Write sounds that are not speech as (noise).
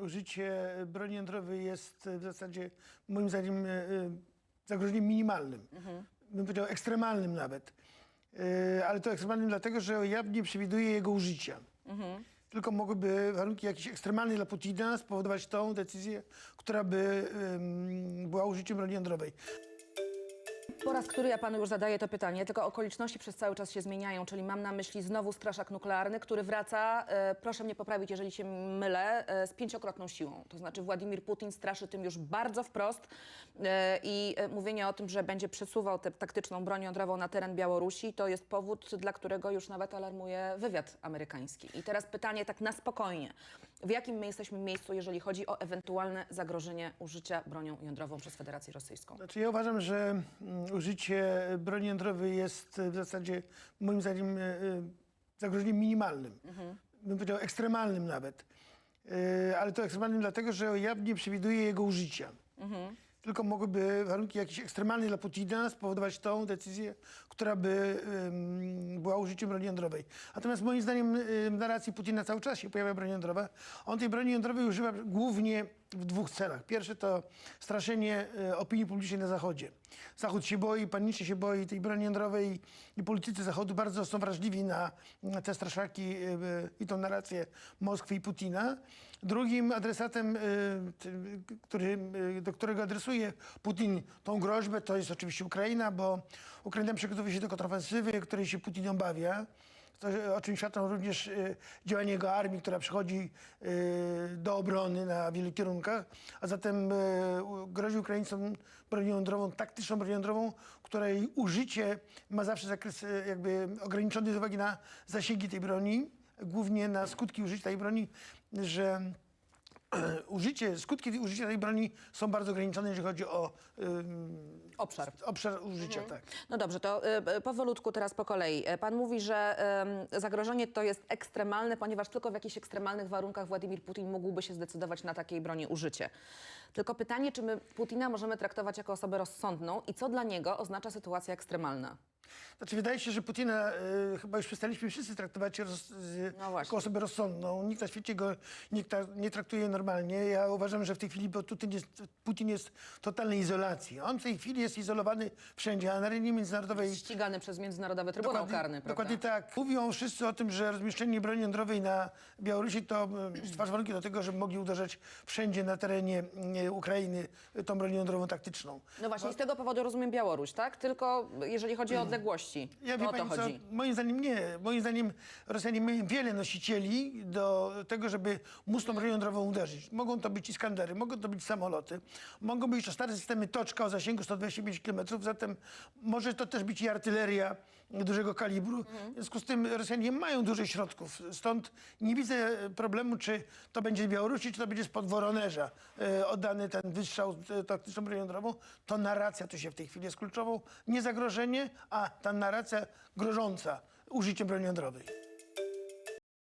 Użycie broni jądrowej jest w zasadzie moim zdaniem e, e, zagrożeniem minimalnym. Bym powiedział ekstremalnym nawet. E, Ale to ekstremalnym dlatego, że ja nie przewiduję jego użycia. Tylko mogłyby warunki jakieś ekstremalne dla Putina spowodować tą decyzję, która by była użyciem broni jądrowej. Po raz który ja panu już zadaję to pytanie, tylko okoliczności przez cały czas się zmieniają, czyli mam na myśli znowu straszak nuklearny, który wraca, e, proszę mnie poprawić, jeżeli się mylę, e, z pięciokrotną siłą. To znaczy Władimir Putin straszy tym już bardzo wprost e, i e, mówienie o tym, że będzie przesuwał tę taktyczną broń jądrową na teren Białorusi, to jest powód, dla którego już nawet alarmuje wywiad amerykański. I teraz pytanie tak na spokojnie. W jakim my jesteśmy miejscu, jeżeli chodzi o ewentualne zagrożenie użycia bronią jądrową przez Federację Rosyjską? Znaczy ja uważam, że mm, użycie broni jądrowej jest w zasadzie moim zdaniem e, e, zagrożeniem minimalnym. Bym powiedział ekstremalnym nawet. E, Ale to ekstremalnym dlatego, że ja nie przewiduję jego użycia. Tylko mogłyby warunki jakieś ekstremalne dla Putina spowodować tą decyzję, która by em, była użyciem broni jądrowej. Natomiast moim zdaniem em, w narracji Putina cały czas się pojawia broń jądrowa. On tej broni jądrowej używa głównie w dwóch celach. Pierwsze to straszenie e, opinii publicznej na Zachodzie. Zachód się boi, panicznie się boi tej broni jądrowej i politycy Zachodu bardzo są wrażliwi na, na te straszaki e, i tą narrację Moskwy i Putina. Drugim adresatem, e, który, e, do którego adresuje Putin tą groźbę, to jest oczywiście Ukraina, bo Ukraina przygotowuje się do kontrofensywy, której się Putin obawia. To, o czym świadczą również e, działania jego armii, która przychodzi e, do obrony na wielu kierunkach, a zatem u- grozi Ukraińcom bronią jądrową, taktyczną bronią jądrową, której użycie ma zawsze zakres e, jakby ograniczony z uwagi na zasięgi tej broni, głównie na skutki użycia tej broni, że (clears throat) użycie, skutki użycia tej broni są bardzo ograniczone, jeżeli chodzi o ym, Obszar. obszar użycia. Tak. No dobrze, to y, y, powolutku teraz po kolei. E, Pan mówi, że em, zagrożenie to jest ekstremalne, ponieważ tylko w jakichś ekstremalnych warunkach Władimir Putin mógłby się zdecydować na takiej broni użycie. Tylko pytanie, czy my Putina możemy traktować jako osobę rozsądną i co dla niego oznacza sytuacja ekstremalna? Znaczy, wydaje się, że Putina y, chyba już przestaliśmy wszyscy traktować roz, No jako osobę rozsądną. Nikt na świecie go nie, nie traktuje normalnie. Ja uważam, że w tej chwili bo Putin jest, Putin jest w totalnej izolacji. On w tej chwili jest izolowany wszędzie, a na arenie międzynarodowej Ścigany przez Międzynarodowy Trybunał Karny, prawda? Dokładnie tak. Mówią wszyscy o tym, że rozmieszczenie broni jądrowej na Białorusi to stwarza (clears throat) warunki do tego, żeby mogli uderzać wszędzie na terenie mm, Ukrainy tą bronią jądrową taktyczną. No właśnie, i z tego powodu rozumiem Białoruś, tak? Tylko jeżeli chodzi o (clears throat) odległości, Ja to wie o to pani co, chodzi. moim zdaniem nie. Moim zdaniem Rosjanie mają wiele nosicieli do tego, żeby móc tą bronią jądrową uderzyć. Mogą to być Iskandery, mogą to być samoloty, mogą być to stare systemy Toczka o zasięgu 125 km, zatem może to też być i artyleria dużego kalibru. Mhm. W związku z tym Rosjanie mają dużo środków. Stąd nie widzę problemu, czy to będzie z Białorusi, czy to będzie spod Woronerza e, oddany ten wystrzał e, taktyczną bronią jądrową. To narracja tu się w tej chwili jest kluczową. Nie zagrożenie, a ta narracja grożąca użyciem broni jądrowej.